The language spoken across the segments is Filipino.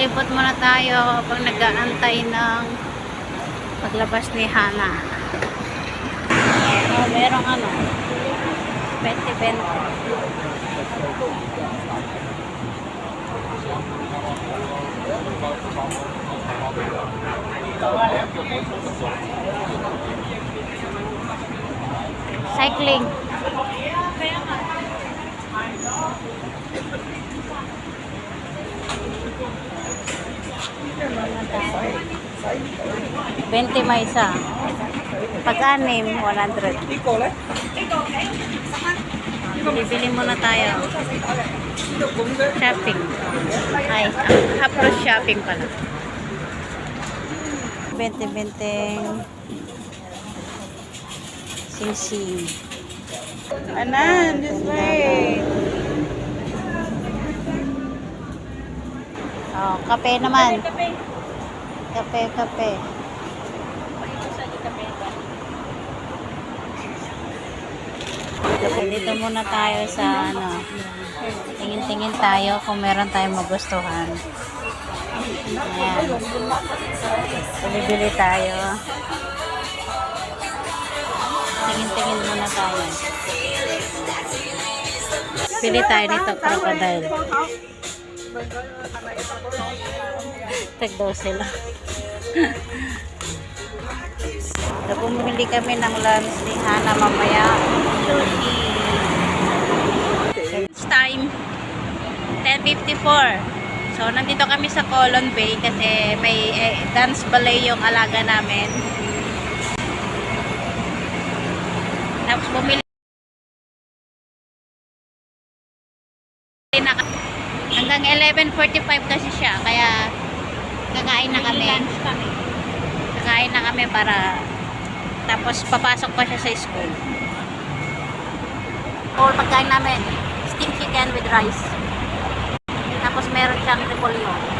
Palibot muna tayo habang nag-aantay ng paglabas ni Hana. Oh, merong ano, 20-20. Cycling. Bente may isa. Pag-anim, 100. Bibili muna tayo. Shopping. Ay, approach shopping pala. 20-20 sing-sing. Anan, just wait. Oh, kape naman. Kape, kape. Okay, dito muna tayo sa ano. Tingin-tingin tayo kung meron tayong magustuhan. Ayan. Bili-bili tayo. Tingin-tingin muna tayo. Pili tayo nito, crocodile. Tag daw sila. So, bumili kami ng lunch ni Hana mamaya. It's time. 10.54. So, nandito kami sa Colon Bay kasi may eh, dance ballet yung alaga namin. Tapos bumili hanggang 11.45 kasi siya kaya kakain na kami. Kakain na kami para tapos papasok pa siya sa school. Or pagkain namin steamed chicken with rice. Tapos meron siyang repolyo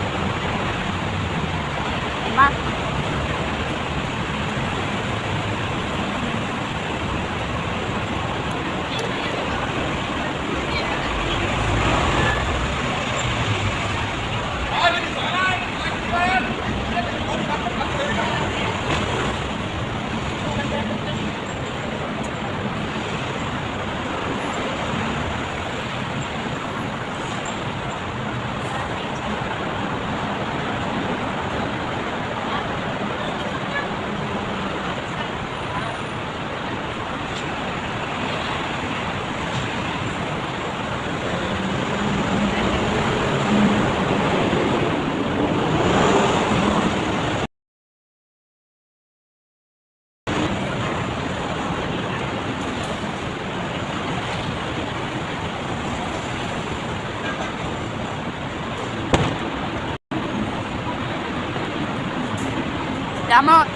Damot!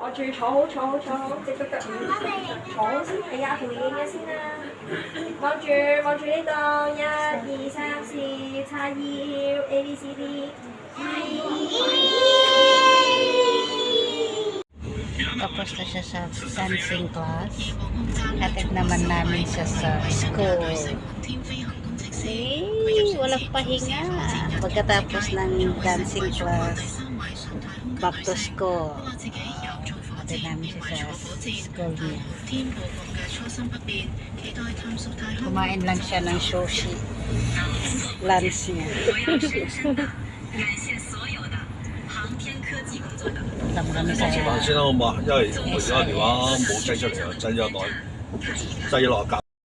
我住坐好坐好坐好，只脚脚唔坐好先，系啊，条影嘅先啦。望住望住呢度，一二三四，叉腰，A B C D。 Tapos na siya sa dancing class. Hatid naman namin siya sa school. Eh, walang pahinga. Pagkatapos ng dancing class, back to school. Hatid namin siya sa school niya. Kumain lang siya ng sushi. Lunch niya. Tama kami sa 先啦，好嘛？因为我而家电话冇挤出嚟啊，挤咗袋，挤落架。